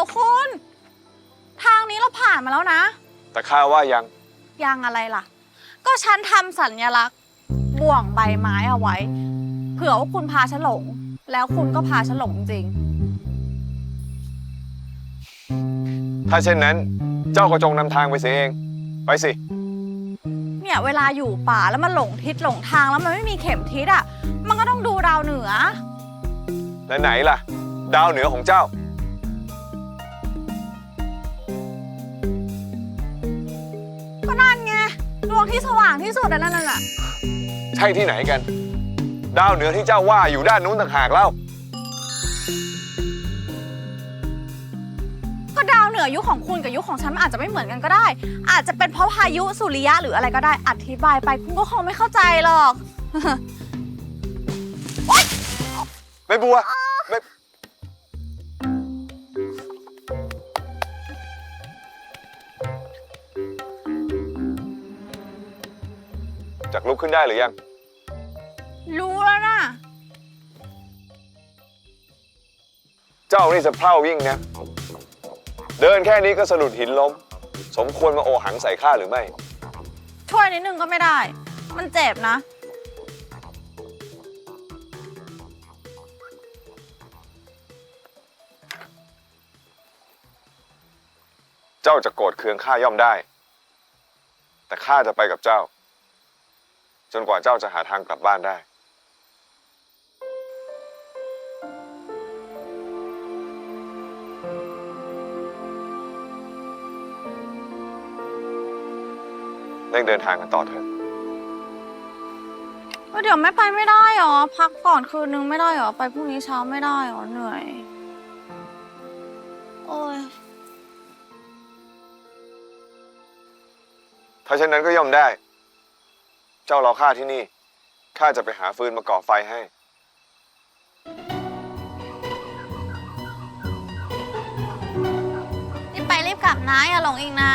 ยวคุณ ทางนี้เราผ่านมาแล้วนะ แต่ข้าว่ายัง ยังอะไรล่ะ ก็ฉันทำสัญลักษณ์บ่วงใบไม้เอาไว้ เผื่อว่าคุณพาฉันหลง แล้วคุณก็พาฉันหลงจริง ถ้าเช่นนั้น เจ้าก็จงนำทางไปเสียเอง ไปสิ เนี่ยเวลาอยู่ป่าแล้วมันหลงทิศหลงทางแล้วมันไม่มีเข็มทิศอะ มันก็ต้องดูดาวเหนือ และไหนล่ะ ดาวเหนือของเจ้า ก็นั่นไงดวงที่สว่างที่สุดอันนั้นน่ะใช่ที่ไหนกัน ดาวเหนือที่เจ้าว่าอยู่ด้านนู้นต่างหากเล่า ก็ดาวเหนือยุคของคุณกับยุคของฉันมันอาจจะไม่เหมือนกันก็ได้ อาจจะเป็นเพราะพายุสุริยะหรืออะไรก็ได้อธิบายไปคุณก็คงไม่เข้าใจหรอกไม่บัว จากลุกขึ้นได้หรือยัง รู้แล้วนะเจ้านี่จะเพล่ายิ่งนะ เดินแค่นี้ก็สะดุดหินล้ม สมควรมาโอหังใส่ข้าหรือไม่ ช่วยนิดนึงก็ไม่ได้ มันเจ็บนะ เจ้าจะโกรธเคืองข้าย่อมได้ แต่ข้าจะไปกับเจ้า จนกว่าเจ้าจะหาทางกลับบ้านได้ เร่งเดินทางกันต่อเถอะเดี๋ยวไม่ไปไม่ได้หรอ พักก่อนคืนนึงไม่ได้หรอ ไปพรุ่งนี้เช้าไม่ได้หรอ เหนื่อย โอ้ย ถ้าเช่นนั้นก็ย่อมได้เจ้ารอข้าที่นี่ ข้าจะไปหาฟืนมาก่อไฟให้ รีบไปรีบกลับนะอย่าหลงอีกนะ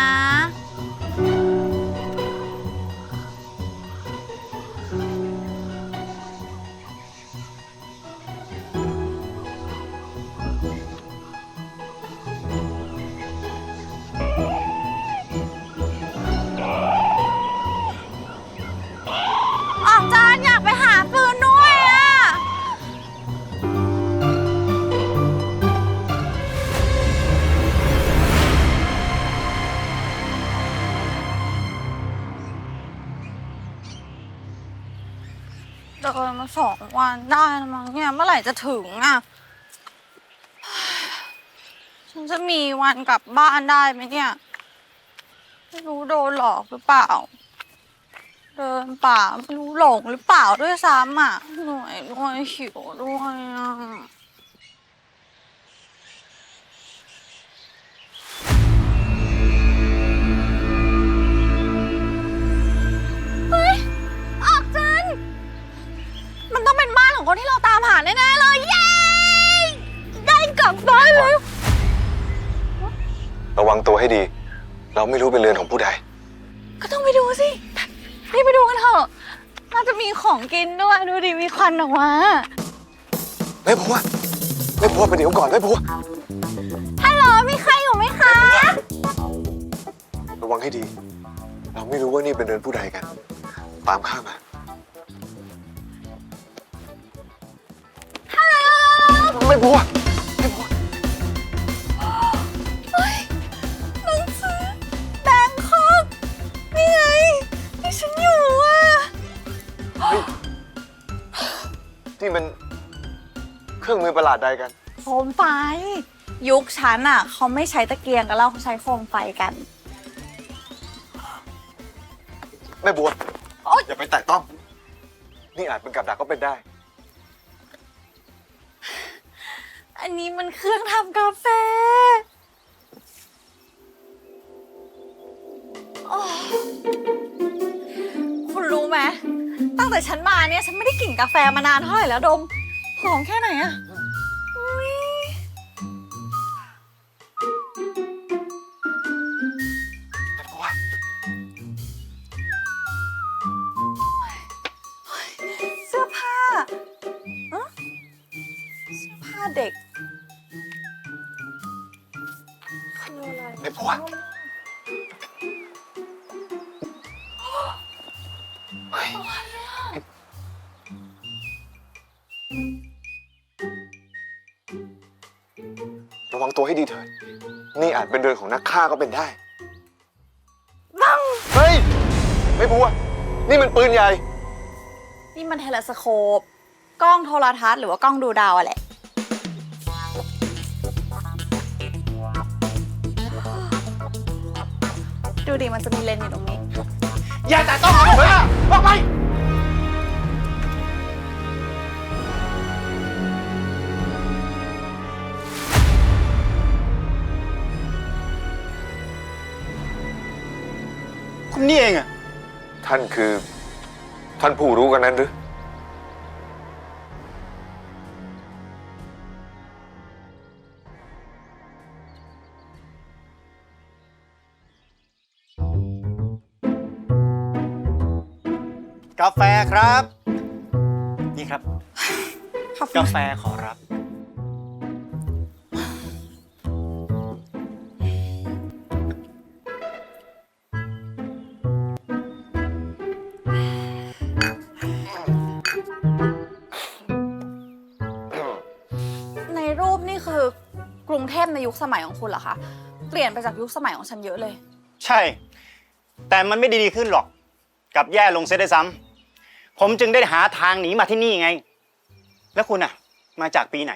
สองวันได้แล้วมั้งเนี่ยเมื่อไหร่จะถึงอะ ฉันจะมีวันกลับบ้านได้ไหมเนี่ย ไม่รู้โดนหลอกหรือเปล่า เดินป่าไม่รู้หลงหรือเปล่าด้วยซ้ำอะหน่อยด้วยหิวด้วยอะ วังตัวให้ดี เราไม่รู้เป็นเรือนของผู้ใด ก็ต้องไปดูสิรีบไปดูกันเถอะน่าจะมีของกินด้วย ดูดิ มีควันออกมาไม่บัวไม่บัวไปเดี๋ยวก่อนไม่บัวฮัลโหลมีใครอยู่ไหมคะ ระวังให้ดี เราไม่รู้ว่านี่เป็นเรือนผู้ใดกัน ตามข้ามาไม่บัวไม่ นี่มันเครื่องมือประหลาดใดกัน โคมไฟ ยุคฉันอะเขาไม่ใช้ตะเกียงกันแล้วเขาใช้โคมไฟกันไม่บัวโอ๊ย อย่าไปแตะต้อง นี่อาจเป็นกับดักก็เป็นได้ อันนี้มันเครื่องทำกาแฟ แต่ฉันมาเนี่ยฉันไม่ได้กลิ่นกาแฟมานานเท่าไหร่แล้วดม หอมแค่ไหนอะอุ๊ยไม่บัวเสื้อผ้าเอ๊ะเสื้อผ้าเด็กวะระวัง ตัวให้ดีเถิด นี่อาจเป็นเรือนของนักฆ่าก็เป็นได้ บัง เฮ้ย ไม่บัว นี่มันปืนใหญ่ นี่มันเทเลสโคป กล้องโทรทัศน์หรือว่ากล้องดูดาวอะแหละ ดูดิมันจะมีเลนส์อยู่ตรงนี้ อย่าแต่ต้องเอาข้าออกไป นี่เองอะท่านคือ ท่านผู้รู้กันนั้นหรือ กาแฟครับ นี่ครับ ขอบคุกาณแฟขอรับ นี่คือกรุงเทพในยุคสมัยของคุณเหรอคะ เปลี่ยนไปจากยุคสมัยของฉันเยอะเลย ใช่ แต่มันไม่ได้ดีขึ้นหรอกกลับแย่ลงเสียได้วยซ้ำผมจึงได้หาทางหนีมาที่นี่ไง แล้วคุณอะมาจากปีไหน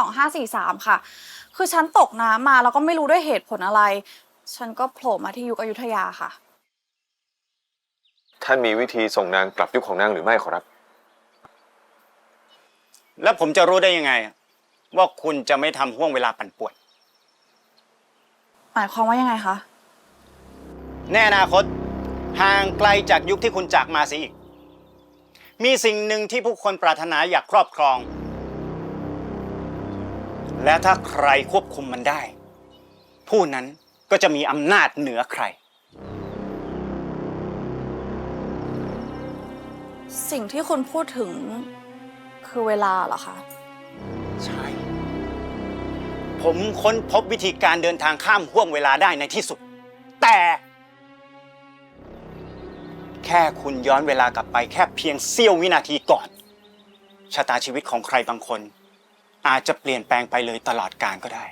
2543 ค่ะ คือฉันตกน้ำมาแล้วก็ไม่รู้ด้วยเหตุผลอะไร ฉันก็โผล่มาที่ยุคอยุธยาค่ะ ท่านมีวิธีส่งนางกลับยุคของนางหรือไม่ขอรับ แล้วผมจะรู้ได้ยังไง ว่าคุณจะไม่ทำห่วงเวลาปั่นป่วน หมายความว่ายังไงคะในอนาคตห่างไกลจากยุคที่คุณจากมาเสียอีก มีสิ่งหนึ่งที่ผู้คนปรารถนาอยากครอบครอง และถ้าใครควบคุมมันได้ ผู้นั้นก็จะมีอำนาจเหนือใคร สิ่งที่คุณพูดถึงคือเวลาเหรอคะ ใช่ ผมค้นพบวิธีการเดินทางข้ามห่วงเวลาได้ในที่สุด แต่ แค่คุณย้อนเวลากลับไปแค่เพียงเสี้ยววินาทีก่อน ชะตาชีวิตของใครบางคน อาจจะเปลี่ยนแปลงไปเลยตลอดกาลก็ได้